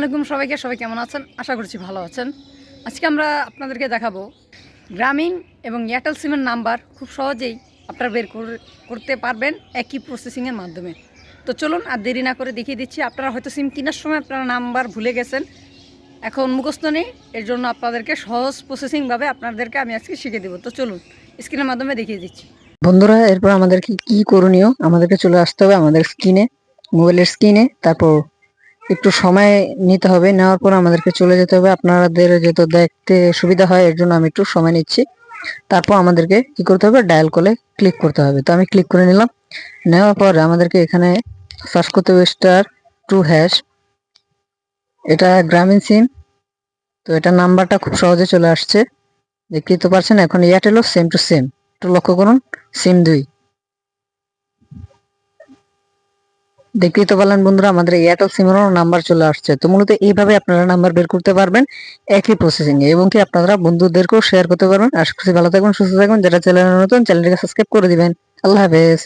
আলাইকুম সবাইকে, সবাই কেমন আছেন? আশা করছি ভালো আছেন। আজকে আমরা আপনাদেরকে দেখাবো গ্রামীণ এবং এয়ারটেল সিমের নাম্বার। খুব সহজেই আপনারা বের করতে পারবেন একই প্রসেসিংয়ের মাধ্যমে। তো চলুন আর দেরি না করে দেখিয়ে দিচ্ছি, আপনারা হয়তো সিম কেনার সময় আপনারা নাম্বার ভুলে গেছেন। এখন মুখস্থ নেই, এর জন্য আপনাদেরকে সহজ প্রসেসিংভাবে আপনাদেরকে আমি আজকে শিখে দেবো। তো চলুন স্ক্রিনের মাধ্যমে দেখিয়ে দিচ্ছি। বন্ধুরা, এরপর আমাদেরকে কি করণীয়? আমাদেরকে চলে আসতে হবে আমাদের স্ক্রিনে মোবাইলের স্ক্রিনে তারপর একটু সময় নিতে হবে, নেওয়ার পর আমাদেরকে চলে যেতে হবে। আপনাদের যেহেতু দেখতে সুবিধা হয়, এর জন্য আমি একটু সময় নিচ্ছি। তারপর আমাদেরকে কি করতে হবে? ডায়াল কলে ক্লিক করতে হবে। তো আমি ক্লিক করে নিলাম। নেওয়ার পর আমাদেরকে এখানে সার্চ করতে হবে স্টার টু হ্যাশ। এটা গ্রামীণ সিম। তো এটা নাম্বারটা খুব সহজে চলে আসছে। দেখতেই তো পারছেন এখন এয়ারটেলও সেম টু সেম একটু লক্ষ্য করুন, সিম দুই। দেখতেই তো পারলেন বন্ধুরা, আমাদের এয়ারটেল সিমেরও নাম্বার চলে আসছে। তো মূলত এইভাবে আপনারা নাম্বার বের করতে পারবেন একই প্রসেসিং এ এবং কি আপনারা বন্ধুদেরকেও শেয়ার করতে পারবেন। আশা করছি ভালো থাকবেন, সুস্থ থাকবেন। যারা চ্যানেল নতুন চ্যানেলটিকে সাবস্ক্রাইব করে দিবেন। আল্লাহ হাফেজ।